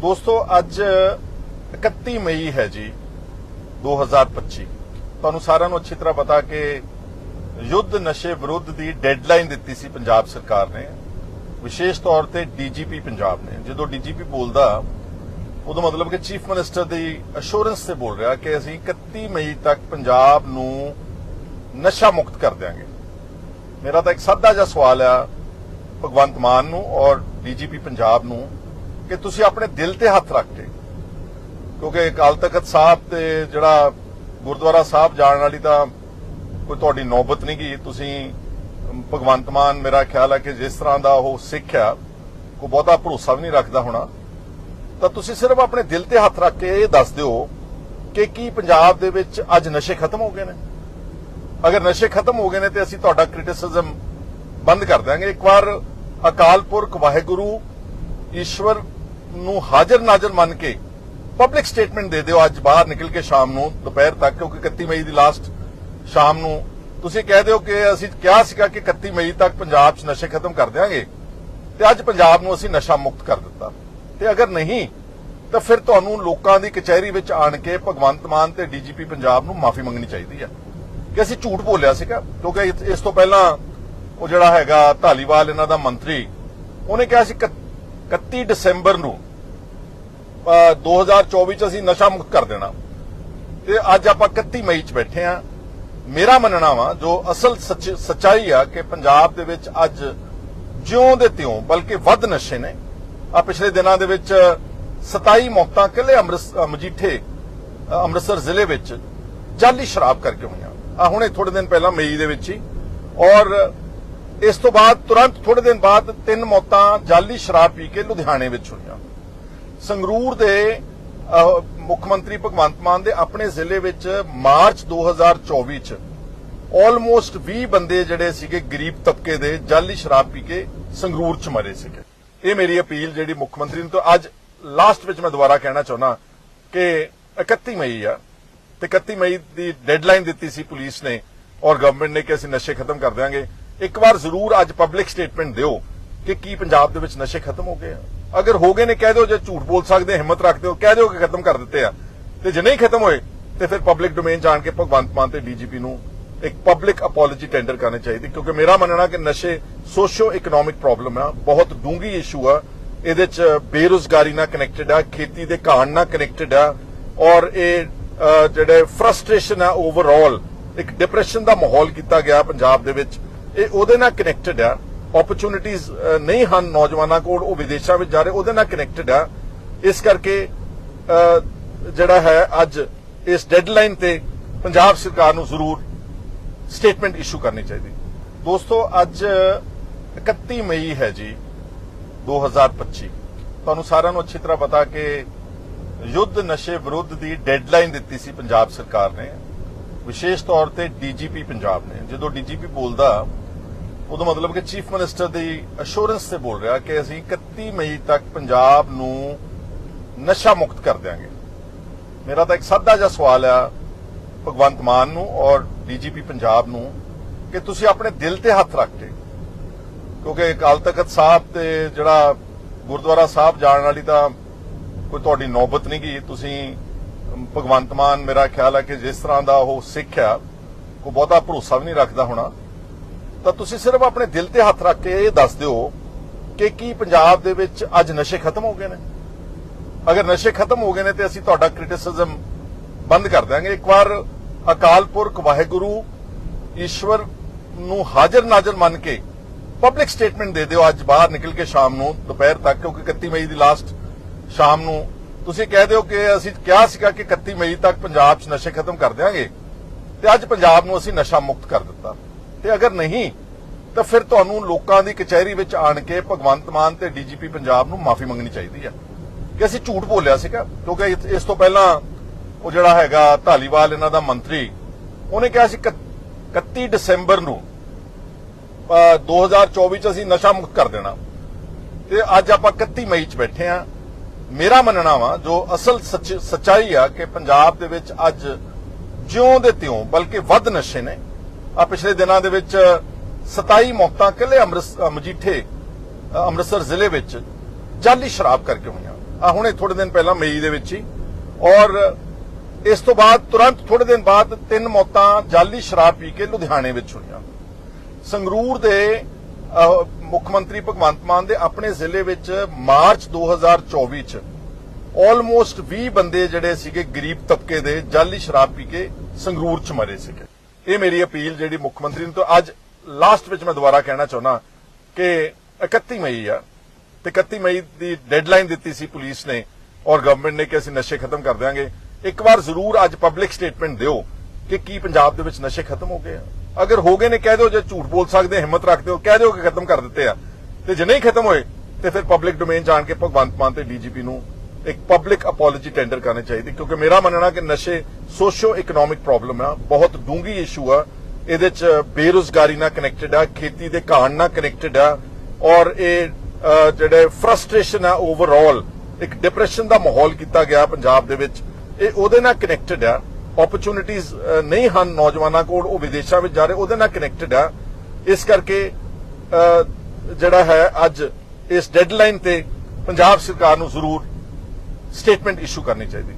ਦੋਸਤੋ, ਅੱਜ 31 ਮਈ ਹੈ ਜੀ 2025 ਤੁਹਾਨੂੰ ਸਾਰਿਆਂ ਨੂੰ ਅੱਛੀ ਤਰ੍ਹਾਂ ਪਤਾ ਕਿ ਯੁੱਧ ਨਸ਼ੇ ਵਿਰੁੱਧ ਦੀ ਡੈਡਲਾਈਨ ਦਿੱਤੀ ਸੀ ਪੰਜਾਬ ਸਰਕਾਰ ਨੇ। ਵਿਸ਼ੇਸ਼ ਤੌਰ ਤੇ ਡੀਜੀਪੀ ਪੰਜਾਬ ਨੇ। ਜਦੋਂ ਡੀਜੀਪੀ ਬੋਲਦਾ ਉਦੋਂ ਮਤਲਬ ਕਿ ਚੀਫ ਮਿਨਿਸਟਰ ਦੀ ਅਸ਼ੋਰੈਂਸ ਤੇ ਬੋਲ ਰਿਹਾ ਕਿ ਅਸੀਂ 31 ਮਈ ਤੱਕ ਪੰਜਾਬ ਨੂੰ ਨਸ਼ਾ ਮੁਕਤ ਕਰ ਦਿਆਂਗੇ। ਮੇਰਾ ਤਾਂ ਇੱਕ ਸਾਦਾ ਜਿਹਾ ਸਵਾਲ ਆ ਭਗਵੰਤ ਮਾਨ ਨੂੰ ਔਰ ਡੀਜੀਪੀ ਪੰਜਾਬ ਨੂੰ। ਕਿ ਤੁਸੀਂ ਆਪਣੇ ਦਿਲ ਤੇ ਹੱਥ ਰੱਖ ਕੇ, ਕਿਉਂਕਿ ਅਕਾਲ ਤਖਤ ਸਾਹਿਬ ਤੇ ਜਿਹੜਾ ਗੁਰਦੁਆਰਾ ਸਾਹਿਬ ਜਾਣ ਵਾਲੀ ਤਾਂ ਕੋਈ ਤੁਹਾਡੀ ਨੌਬਤ ਨਹੀਂ ਗਈ। ਤੁਸੀਂ ਭਗਵੰਤ ਮਾਨ, ਮੇਰਾ ਖਿਆਲ ਹੈ ਕਿ ਜਿਸ ਤਰ੍ਹਾਂ ਦਾ ਉਹ ਸਿੱਖ ਆ, ਕੋਈ ਬਹੁਤਾ ਭਰੋਸਾ ਵੀ ਨਹੀਂ ਰੱਖਦਾ ਹੋਣਾ। ਤਾਂ ਤੁਸੀਂ ਸਿਰਫ ਆਪਣੇ ਦਿਲ ਤੇ ਹੱਥ ਰੱਖ ਕੇ ਇਹ ਦੱਸ ਦਿਓ ਕਿ ਕੀ ਪੰਜਾਬ ਦੇ ਵਿੱਚ ਅੱਜ ਨਸ਼ੇ ਖਤਮ ਹੋ ਗਏ ਨੇ? ਅਗਰ ਨਸ਼ੇ ਖਤਮ ਹੋ ਗਏ ਨੇ ਤੇ ਅਸੀਂ ਤੁਹਾਡਾ ਕ੍ਰਿਟਿਸਿਜ਼ਮ ਬੰਦ ਕਰ ਦਾਂਗੇ ਇੱਕ ਵਾਰ ਅਕਾਲ ਪੁਰਖ ਵਾਹਿਗੁਰੂ ਈਸ਼ਵਰ ਨੂੰ ਹਾਜ਼ਰ ਨਾਜ਼ਰ ਮੰਨ ਕੇ ਪਬਲਿਕ ਸਟੇਟਮੈਂਟ ਦੇ ਦਿਓ ਅੱਜ ਬਾਹਰ ਨਿਕਲ ਕੇ ਸ਼ਾਮ ਨੂੰ, ਦੁਪਹਿਰ ਤੱਕ, ਕਿਉਂਕਿ 31 ਮਈ ਦੀ ਲਾਸਟ ਸ਼ਾਮ ਨੂੰ। ਤੁਸੀਂ ਕਹਿ ਦਿਓ ਕਿ ਅਸੀਂ ਕਿਹਾ ਸੀਗਾ ਕਿ 31 ਮਈ ਤੱਕ ਪੰਜਾਬ 'ਚ ਨਸ਼ੇ ਖਤਮ ਕਰ ਦਿਆਂਗੇ, ਤੇ ਅੱਜ ਪੰਜਾਬ ਨੂੰ ਅਸੀਂ ਨਸ਼ਾ ਮੁਕਤ ਕਰ ਦਿੱਤਾ। ਤੇ ਅਗਰ ਨਹੀਂ, ਤਾਂ ਫਿਰ ਤੁਹਾਨੂੰ ਲੋਕਾਂ ਦੀ ਕਚਹਿਰੀ ਵਿੱਚ ਆਣ ਕੇ ਭਗਵੰਤ ਮਾਨ ਤੇ ਡੀਜੀਪੀ ਪੰਜਾਬ ਨੂੰ ਮਾਫੀ ਮੰਗਣੀ ਚਾਹੀਦੀ ਆ। ਕਿ ਅਸੀਂ ਝੂਠ ਬੋਲਿਆ ਸੀਗਾ, ਕਿਉਂਕਿ ਇਸ- ਤੋਂ ਪਹਿਲਾਂ ਉਹ ਜਿਹੜਾ ਹੈਗਾ ਧਾਲੀਵਾਲ, ਇਹਨਾਂ ਦਾ ਮੰਤਰੀ, ਉਹਨੇ ਕਿਹਾ ਸੀ 31 ਦਸੰਬਰ ਨੂੰ ਅ, 2024 ਚ ਅਸੀਂ ਨਸ਼ਾ ਮੁਕਤ ਕਰ ਦੇਣਾ। ਤੇ ਅੱਜ ਆਪਾਂ 31 ਮਈ ਚ ਬੈਠੇ ਆ। ਮੇਰਾ ਮੰਨਣਾ ਵਾ ਜੋ ਅਸਲ ਸੱਚਾਈ ਆ ਕਿ ਪੰਜਾਬ ਦੇ ਵਿੱਚ ਅੱਜ ਜਿਉਂ ਦੇ ਤਿਉਂ ਬਲਕਿ ਵੱਧ ਨਸ਼ੇ ਨੇ। ਆ ਪਿਛਲੇ ਦਿਨਾਂ ਦੇ ਵਿੱਚ 27 ਮੌਤਾਂ ਕੱਲੇ ਅੰਮ੍ਰਿਤ ਮਜੀਠੇ ਅੰਮ੍ਰਿਤਸਰ ਜ਼ਿਲ੍ਹੇ ਵਿੱਚ ਜਾਲੀ ਸ਼ਰਾਬ ਕਰਕੇ ਹੋਈਆਂ। ਆ ਹੁਣੇ ਥੋੜੇ ਦਿਨ ਪਹਿਲਾਂ ਮਈ ਦੇ ਵਿੱਚ ਹੀ। ਔਰ ਇਸ ਤੋਂ ਬਾਅਦ ਤੁਰੰਤ ਥੋੜੇ ਦਿਨ ਬਾਅਦ ਤਿੰਨ ਮੌਤਾਂ ਜਾਲੀ ਸ਼ਰਾਬ ਪੀ ਕੇ ਲੁਧਿਆਣੇ ਵਿੱਚ ਹੋਈਆਂ। ਸੰਗਰੂਰ ਦੇ ਮੁੱਖ ਮੰਤਰੀ ਭਗਵੰਤ ਮਾਨ ਦੇ ਆਪਣੇ ਜ਼ਿਲ੍ਹੇ ਵਿੱਚ ਮਾਰਚ 2024 ਚ ਆਲਮੋਸਟ 20 ਬੰਦੇ ਜਿਹੜੇ ਸੀਗੇ ਗਰੀਬ ਤਬਕੇ ਦੇ ਜਾਲੀ ਸ਼ਰਾਬ ਪੀ ਕੇ ਸੰਗਰੂਰ ਚ ਮਰੇ ਸੀਗੇ। ਇਹ ਮੇਰੀ ਅਪੀਲ ਜਿਹੜੀ ਮੁੱਖ ਮੰਤਰੀ ਨੂੰ ਤੋਂ ਅੱਜ ਲਾਸਟ ਵਿੱਚ ਮੈਂ ਦੁਬਾਰਾ ਕਹਿਣਾ ਚਾਹੁੰਦਾ ਕਿ 31 ਮਈ ਆ ਤੇ 31 ਮਈ ਦੀ ਡੈਡਲਾਈਨ ਦਿੱਤੀ ਸੀ ਪੁਲਿਸ ਨੇ ਔਰ ਗਵਰਨਮੈਂਟ ਨੇ ਕਿ ਅਸੀਂ ਨਸ਼ੇ ਖਤਮ ਕਰ ਦਿਆਂਗੇ। ਇੱਕ ਵਾਰ ਜ਼ਰੂਰ ਅੱਜ ਪਬਲਿਕ ਸਟੇਟਮੈਂਟ ਦਿਓ ਕਿ ਕੀ ਪੰਜਾਬ ਦੇ ਵਿੱਚ ਨਸ਼ੇ ਖਤਮ ਹੋ ਗਏ ਆ। ਅਗਰ ਹੋ ਗਏ ਨੇ, ਕਹਿ ਦਿਓ ਜੇ ਝੂਠ ਬੋਲ ਸਕਦੇ ਹਿੰਮਤ ਰੱਖਦੇ ਹੋ ਕਹਿ ਦਿਓ ਕਿ ਖਤਮ ਕਰ ਦਿੱਤੇ ਆ। ਤੇ ਜੇ ਨਹੀਂ ਖਤਮ ਹੋਏ, ਤੇ ਫਿਰ ਪਬਲਿਕ ਡੋਮੇਨ ਜਾਣ ਕੇ ਭਗਵੰਤ ਮਾਨ ਤੇ ਡੀਜੀਪੀ ਨੂੰ ਇੱਕ ਪਬਲਿਕ ਅਪੋਲੋਜੀ ਟੈਂਡਰ ਕਰਨੀ ਚਾਹੀਦੀ। ਕਿਉਂਕਿ ਮੇਰਾ ਮੰਨਣਾ ਕਿ ਨਸ਼ੇ ਸੋਸ਼ੀਓ ਇਕਨੋਮਿਕ ਪ੍ਰੋਬਲਮ ਆ, ਬਹੁਤ ਡੂੰਗੀ ਇਸ਼ੂ ਆ। ਇਹਦੇ ਚ ਬੇਰੁਜ਼ਗਾਰੀ ਨਾਲ ਕਨੈਕਟਡ ਆ, ਖੇਤੀ ਦੇ ਘਾਣ ਨਾਲ ਕਨੈਕਟਡ ਆ। ਔਰ ਇਹ ਜਿਹੜੇ ਫਰਸਟ੍ਰੇਸ਼ਨ ਆ ਓਵਰਆਲ ਇੱਕ ਡਿਪਰੈਸ਼ਨ ਦਾ ਮਾਹੌਲ ਕੀਤਾ ਗਿਆ ਪੰਜਾਬ ਦੇ ਵਿੱਚ। ਇਹ ਉਹਦੇ ਨਾਲ ਕਨੈਕਟਡ ਆ। ਓਪਰਚ्युनिटीज ਨਹੀਂ ਹਨ ਨੌਜਵਾਨਾਂ ਕੋਲ, ਉਹ ਵਿਦੇਸ਼ਾਂ ਵਿੱਚ ਜਾ ਰਹੇ, ਉਹਦੇ ਨਾਲ ਕਨੈਕਟਡ ਆ। ਇਸ ਕਰਕੇ ਜਿਹੜਾ ਹੈ ਅੱਜ ਇਸ ਡੈਡਲਾਈਨ ਤੇ ਪੰਜਾਬ ਸਰਕਾਰ ਨੂੰ ਜ਼ਰੂਰ ਸਟੇਟਮੈਂਟ ਇਸ਼ੂ ਕਰਨੀ ਚਾਹੀਦੀ। ਦੋਸਤੋ, ਅੱਜ 31 ਮਈ ਹੈ ਜੀ 2025 ਤੁਹਾਨੂੰ ਸਾਰਿਆਂ ਨੂੰ ਅੱਛੀ ਤਰ੍ਹਾਂ ਪਤਾ ਕਿ ਯੁੱਧ ਨਸ਼ੇ ਵਿਰੁੱਧ ਦੀ ਡੈਡਲਾਈਨ ਦਿੱਤੀ ਸੀ ਪੰਜਾਬ ਸਰਕਾਰ ਨੇ। ਵਿਸ਼ੇਸ਼ ਤੌਰ ਤੇ ਡੀਜੀਪੀ ਪੰਜਾਬ ਨੇ। ਜਦੋਂ ਡੀਜੀਪੀ ਬੋਲਦਾ ਉਦੋਂ ਮਤਲਬ ਕਿ ਚੀਫ ਮਿਨਿਸਟਰ ਦੀ ਅਸ਼ੋਰੈਂਸ ਤੇ ਬੋਲ ਰਿਹਾ ਕਿ ਅਸੀਂ 31 ਮਈ ਤੱਕ ਪੰਜਾਬ ਨੂੰ ਨਸ਼ਾ ਮੁਕਤ ਕਰ ਦਿਆਂਗੇ। ਮੇਰਾ ਤਾਂ ਇੱਕ ਸਾਦਾ ਜਿਹਾ ਸਵਾਲ ਆ ਭਗਵੰਤ ਮਾਨ ਨੂੰ ਔਰ ਡੀਜੀਪੀ ਪੰਜਾਬ ਨੂੰ ਕਿ ਤੁਸੀਂ ਆਪਣੇ ਦਿਲ ਤੇ ਹੱਥ ਰੱਖ ਕੇ ਕਿਉਂਕਿ ਅਕਾਲ ਤਖਤ ਸਾਹਿਬ ਤੇ ਜਿਹੜਾ ਗੁਰਦੁਆਰਾ ਸਾਹਿਬ ਜਾਣ ਵਾਲੀ ਤਾਂ ਕੋਈ ਤੁਹਾਡੀ ਨੌਬਤ ਨਹੀਂ ਗਈ। ਤੁਸੀਂ ਭਗਵੰਤ ਮਾਨ, ਮੇਰਾ ਖਿਆਲ ਹੈ ਕਿ ਜਿਸ ਤਰ੍ਹਾਂ ਦਾ ਉਹ ਸਿੱਖ ਆ ਕੋਈ ਬਹੁਤਾ ਭਰੋਸਾ ਵੀ ਨਹੀਂ ਰੱਖਦਾ ਹੋਣਾ। ਤਾਂ ਤੁਸੀਂ ਸਿਰਫ ਆਪਣੇ ਦਿਲ ਤੇ ਹੱਥ ਰੱਖ ਕੇ ਇਹ ਦੱਸ ਦਿਓ ਕਿ ਕੀ ਪੰਜਾਬ ਦੇ ਵਿੱਚ ਅੱਜ ਨਸ਼ੇ ਖਤਮ ਹੋ ਗਏ ਨੇ? ਅਗਰ ਨਸ਼ੇ ਖਤਮ ਹੋ ਗਏ ਨੇ ਤੇ ਅਸੀਂ ਤੁਹਾਡਾ ਕ੍ਰਿਟਿਸਿਜ਼ਮ ਬੰਦ ਕਰ ਦਾਂਗੇ ਇੱਕ ਵਾਰ ਅਕਾਲ ਪੁਰਖ ਵਾਹਿਗੁਰੂ ਈਸ਼ਵਰ ਨੂੰ ਹਾਜ਼ਰ ਨਾਜ਼ਰ ਮੰਨ ਕੇ ਪਬਲਿਕ ਸਟੇਟਮੈਂਟ ਦੇ ਦਿਓ ਅੱਜ ਬਾਹਰ ਨਿਕਲ ਕੇ ਸ਼ਾਮ ਨੂੰ, ਦੁਪਹਿਰ ਤੱਕ, ਕਿਉਂਕਿ 31 ਮਈ ਦੀ ਲਾਸਟ ਸ਼ਾਮ ਨੂੰ। ਤੁਸੀਂ ਕਹਿ ਦਿਓ ਕਿ ਅਸੀਂ ਕਿਹਾ ਸੀਗਾ ਕਿ 31 ਮਈ ਤੱਕ ਪੰਜਾਬ 'ਚ ਨਸ਼ੇ ਖਤਮ ਕਰ ਦਿਆਂਗੇ ਤੇ ਅੱਜ ਪੰਜਾਬ ਨੂੰ ਅਸੀਂ ਨਸ਼ਾ ਮੁਕਤ ਕਰ ਦਿੱਤਾ। ਤੇ ਅਗਰ ਨਹੀਂ ਤਾਂ ਫਿਰ ਤੁਹਾਨੂੰ ਲੋਕਾਂ ਦੀ ਕਚਹਿਰੀ ਵਿੱਚ ਆਣ ਕੇ ਭਗਵੰਤ ਮਾਨ ਤੇ ਡੀਜੀਪੀ ਪੰਜਾਬ ਨੂੰ ਮਾਫੀ ਮੰਗਣੀ ਚਾਹੀਦੀ ਆ। ਕਿ ਅਸੀਂ ਝੂਠ ਬੋਲਿਆ ਸੀਗਾ ਕਿਉਂਕਿ ਇਸ- ਤੋਂ ਪਹਿਲਾਂ ਉਹ ਜਿਹੜਾ ਹੈਗਾ ਧਾਲੀਵਾਲ ਇਹਨਾਂ ਦਾ ਮੰਤਰੀ ਉਹਨੇ ਕਿਹਾ ਸੀ ਇਕੱਤ- 31 ਦਸੰਬਰ ਨੂੰ ਅ, 2024 ਚ ਅਸੀਂ ਨਸ਼ਾ ਮੁਕਤ ਕਰ ਦੇਣਾ। ਤੇ ਅੱਜ ਆਪਾਂ 31 ਮਈ ਚ ਬੈਠੇ ਆ। ਮੇਰਾ ਮੰਨਣਾ ਵਾ ਜੋ ਅਸਲ ਸੱਚਾਈ ਆ ਕਿ ਪੰਜਾਬ ਦੇ ਵਿੱਚ ਅੱਜ ਜਿਉਂ ਦੇ ਤਿਉਂ ਬਲਕਿ ਵੱਧ ਨਸ਼ੇ ਨੇ ਆ ਪਿਛਲੇ ਦਿਨਾਂ ਦੇ ਵਿੱਚ 27 ਮੌਤਾਂ ਕੱਲੇ ਅੰਮ੍ਰਿਤ ਮਜੀਠੇ ਅੰਮ੍ਰਿਤਸਰ ਜ਼ਿਲ੍ਹੇ ਵਿੱਚ ਜਾਲੀ ਸ਼ਰਾਬ ਕਰਕੇ ਹੋਈਆਂ। ਆ ਹੁਣੇ ਥੋੜੇ ਦਿਨ ਪਹਿਲਾਂ ਮਈ ਦੇ ਵਿੱਚ ਹੀ। ਔਰ ਇਸ ਤੋਂ ਬਾਅਦ ਤੁਰੰਤ ਥੋੜੇ ਦਿਨ ਬਾਅਦ ਤਿੰਨ ਮੌਤਾਂ ਜਾਲੀ ਸ਼ਰਾਬ ਪੀ ਕੇ ਲੁਧਿਆਣੇ ਵਿੱਚ ਹੋਈਆਂ। ਸੰਗਰੂਰ ਦੇ ਮੁੱਖ ਮੰਤਰੀ ਭਗਵੰਤ ਮਾਨ ਦੇ ਆਪਣੇ ਜ਼ਿਲ੍ਹੇ ਵਿੱਚ ਮਾਰਚ 2024 ਚ ਆਲਮੋਸਟ 20 ਬੰਦੇ ਜਿਹੜੇ ਸੀਗੇ ਗਰੀਬ ਤਬਕੇ ਦੇ ਜਾਲੀ ਸ਼ਰਾਬ ਪੀ ਕੇ ਸੰਗਰੂਰ ਚ ਮਰੇ ਸੀਗੇ। ਇਹ ਮੇਰੀ ਅਪੀਲ ਜਿਹੜੀ ਮੁੱਖ ਮੰਤਰੀ ਨੂੰ ਤੋਂ ਅੱਜ ਲਾਸਟ ਵਿੱਚ ਮੈਂ ਦੁਬਾਰਾ ਕਹਿਣਾ ਚਾਹੁੰਦਾ ਕਿ 31 ਮਈ ਆ, ਤੇ 31 ਮਈ ਦੀ ਡੈਡਲਾਈਨ ਦਿੱਤੀ ਸੀ ਪੁਲਿਸ ਨੇ ਔਰ ਗਵਰਨਮੈਂਟ ਨੇ ਕਿ ਅਸੀਂ ਨਸ਼ੇ ਖਤਮ ਕਰ ਦਿਆਂਗੇ। ਇੱਕ ਵਾਰ ਜ਼ਰੂਰ ਅੱਜ ਪਬਲਿਕ ਸਟੇਟਮੈਂਟ ਦਿਓ ਕਿ ਕੀ ਪੰਜਾਬ ਦੇ ਵਿੱਚ ਨਸ਼ੇ ਖਤਮ ਹੋ ਗਏ ਆ। ਅਗਰ ਹੋ ਗਏ ਨੇ ਕਹਿ ਦਿਓ, ਜੇ ਝੂਠ ਬੋਲ ਸਕਦੇ ਹਿੰਮਤ ਰੱਖਦੇ ਹੋ, ਕਹਿ ਦਿਓ ਕਿ ਖਤਮ ਕਰ ਦਿੱਤੇ ਆ। ਤੇ ਜੇ ਨਹੀਂ ਖਤਮ ਹੋਏ, ਤੇ ਫਿਰ ਪਬਲਿਕ ਡੋਮੇਨ ਜਾਣ ਕੇ ਭਗਵੰਤ ਮਾਨ ਤੇ ਡੀਜੀਪੀ ਨੂੰ ਇੱਕ ਪਬਲਿਕ ਅਪੋਲੋਜੀ ਟੈਂਡਰ ਕਰਨੀ ਚਾਹੀਦੀ, ਕਿਉਂਕਿ ਮੇਰਾ ਮੰਨਣਾ ਕਿ ਨਸ਼ੇ ਸੋਸ਼ੀਓ ਇਕਨੋਮਿਕ ਪ੍ਰੋਬਲਮ ਆ, ਬਹੁਤ ਡੂੰਗੀ ਇਸ਼ੂ ਆ। ਇਹਦੇ ਚ ਬੇਰੋਜ਼ਗਾਰੀ ਨਾਲ ਕਨੈਕਟਡ ਆ, ਖੇਤੀ ਦੇ ਘਾਣ ਨਾਲ ਕਨੈਕਟਡ ਆ, ਔਰ ਇਹ ਜਿਹੜੇ ਫਰਸਟ੍ਰੇਸ਼ਨ ਆ ਓਵਰਆਲ ਇੱਕ ਡਿਪਰੈਸ਼ਨ ਦਾ ਮਾਹੌਲ ਕੀਤਾ ਗਿਆ ਪੰਜਾਬ ਦੇ ਵਿੱਚ। ਇਹ ਉਹਦੇ ਨਾਲ ਕਨੈਕਟਡ ਆ। ਓਪਰਚ्युनिटीज ਨਹੀਂ ਹਨ ਨੌਜਵਾਨਾਂ ਕੋਲ, ਉਹ ਵਿਦੇਸ਼ਾਂ ਵਿੱਚ ਜਾ ਰਹੇ, ਉਹਦੇ ਨਾਲ ਕਨੈਕਟਡ ਆ। ਇਸ ਕਰਕੇ ਜਿਹੜਾ ਹੈ ਅੱਜ ਇਸ ਡੈਡਲਾਈਨ ਤੇ ਪੰਜਾਬ ਸਰਕਾਰ ਨੂੰ ਜ਼ਰੂਰ ਸਟੇਟਮੈਂਟ ਇਸ਼ੂ ਕਰਨੀ ਚਾਹੀਦੀ।